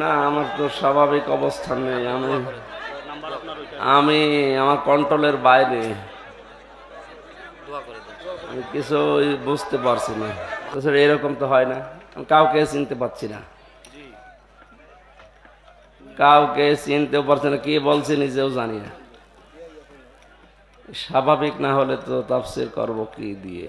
না, আমার তো স্বাভাবিক অবস্থান নেই, আমি আমি আমার কন্ট্রোলের বাইরে। আমি কিছু বুঝতে পারছি না। তাছাড়া এরকম তো হয় না। আমি কাউকে চিনতে পারছি না। কাউকে চিনতেও পারছি না, কি বলছে নিজেও জানি না। স্বাভাবিক না হলে তো তাফসির করব কি দিয়ে?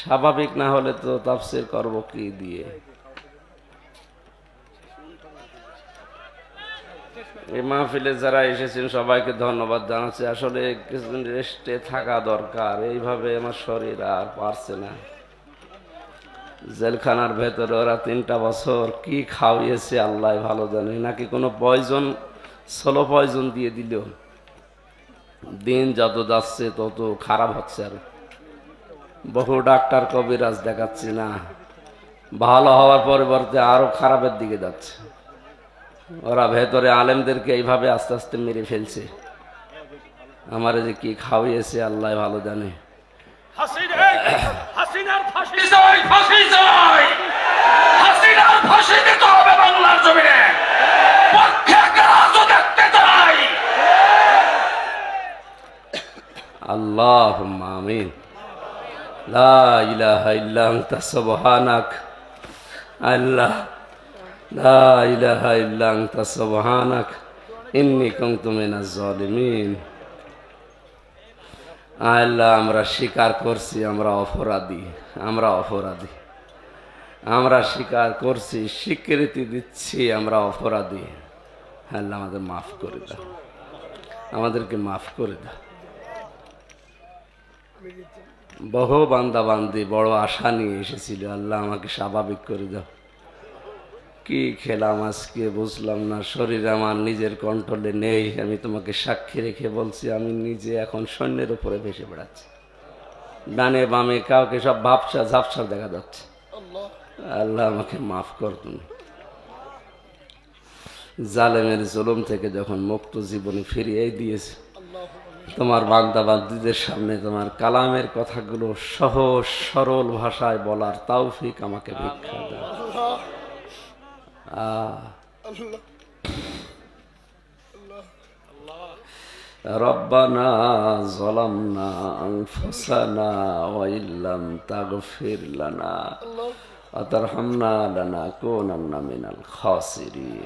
স্বাভাবিক না হলে তো তাফসির করব কি দিয়ে? এই মাহফিলে যারা এসেছেন সবাইকে ধন্যবাদ জানাচ্ছি। আসলে কিছুদিন রেস্টে থাকা দরকার, এইভাবে আমার শরীর আর পারছে না। জেলখানার ভেতরে ওরা তিনটা বছর কি খাওয়িয়েছে আল্লাহ ভালো জানে। নাকি কোনো পয়জন সোলো পয়জন দিয়ে দিল? দিন যত যাচ্ছে তত খারাপ হচ্ছে আর বহু ডাক্তার কবিরাজ দেখাচ্ছি না। ভালো হওয়ার পরিবর্তে আরও খারাপের দিকে যাচ্ছে। ওরা ভেতরে আলেমদেরকে এইভাবে আস্তে আস্তে মেরে ফেলছে। আমার যে কি খাওয়িয়েছে আল্লাহ ভালো জানে। বাংলার জমিনে। আল্লাহ আমিন। লা ইলাহা ইল্লা আনতা সুবহানাক। আল্লাহ, লা ইলাহা ইল্লা আনতা সুবহানাক। ইন্নী কুনতু মিনাজ জালিমিন। আল্লাহ, আমরা স্বীকার করছি, আমরা অপরাধী আমরা অপরাধী। আমরা স্বীকার করছি, স্বীকৃতি দিচ্ছি, আমরা অপরাধী। আল্লাহ, আমাদের মাফ করে দাও। আমাদেরকে মাফ করে দাও। বহু বান্দা বান্দি বড় আশা নিয়ে এসেছিল। আল্লাহ আমাকে স্বাভাবিক করে দাও। কি খেলাম আজকে বুঝলাম না, শরীর আমার নিজের কন্ট্রোলে নেই, আমি তোমাকে সাক্ষী রেখে বলছি, আমি নিজে এখন সৈন্যের উপরে ভেসে বেড়াচ্ছি। ডানে বামে কাউকে সব ভাবসা ঝাপসা দেখা যাচ্ছে। আল্লাহ আমাকে মাফ কর তুমি। জালেমের জুলুম থেকে যখন মুক্ত জীবনে ফিরিয়ে দিয়েছে তোমার বান্দা বান্দিদের সামনে তোমার কালামের কথাগুলো সহজ সরল ভাষায় বলার তৌফিক আমাকে ভিক্ষা দাও আহ। ربنا ظلمنا أنفسنا وإن لم تغفر لنا وترحمنا لنكونن من الخاسرين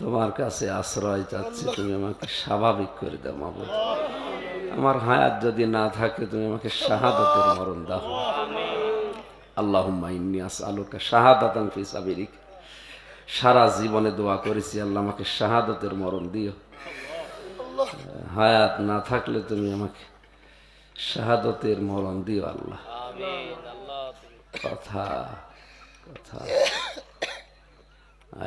তোমার কাছে আশ্রয় চাচ্ছি তুমি আমাকে স্বাভাবিক করে দাও মাবুদ আমার হায়াত যদি না থাকে তুমি আমাকে শাহাদতের মরণ দাও। আল্লাহুম্মা ইন্নী আসআলুকা শাহাদাতান ফি সাবিলিক। সারা জীবনে দোয়া করেছি আল্লাহ আমাকে শাহাদতের মরণ দিও। হায়াত না থাকলে তুমি আমাকে শাহাদতের মরণ দিও আল্লাহ। আমিন আল্লাহ। তুমি কথা কথা।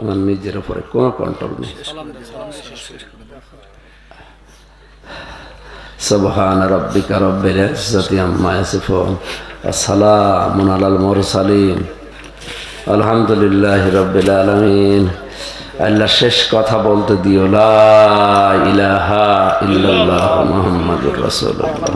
আমার নিজের উপরে কোনো কন্ট্রোল নেই سبحان ربك رب العزة عما يصفون وسلام على المرسلين الحمد لله رب العالمين আল্লাহ শেষ কথা বলতে দিও লা ইলাহা ইল্লাল্লাহ মুহাম্মাদুর রাসূলুল্লাহ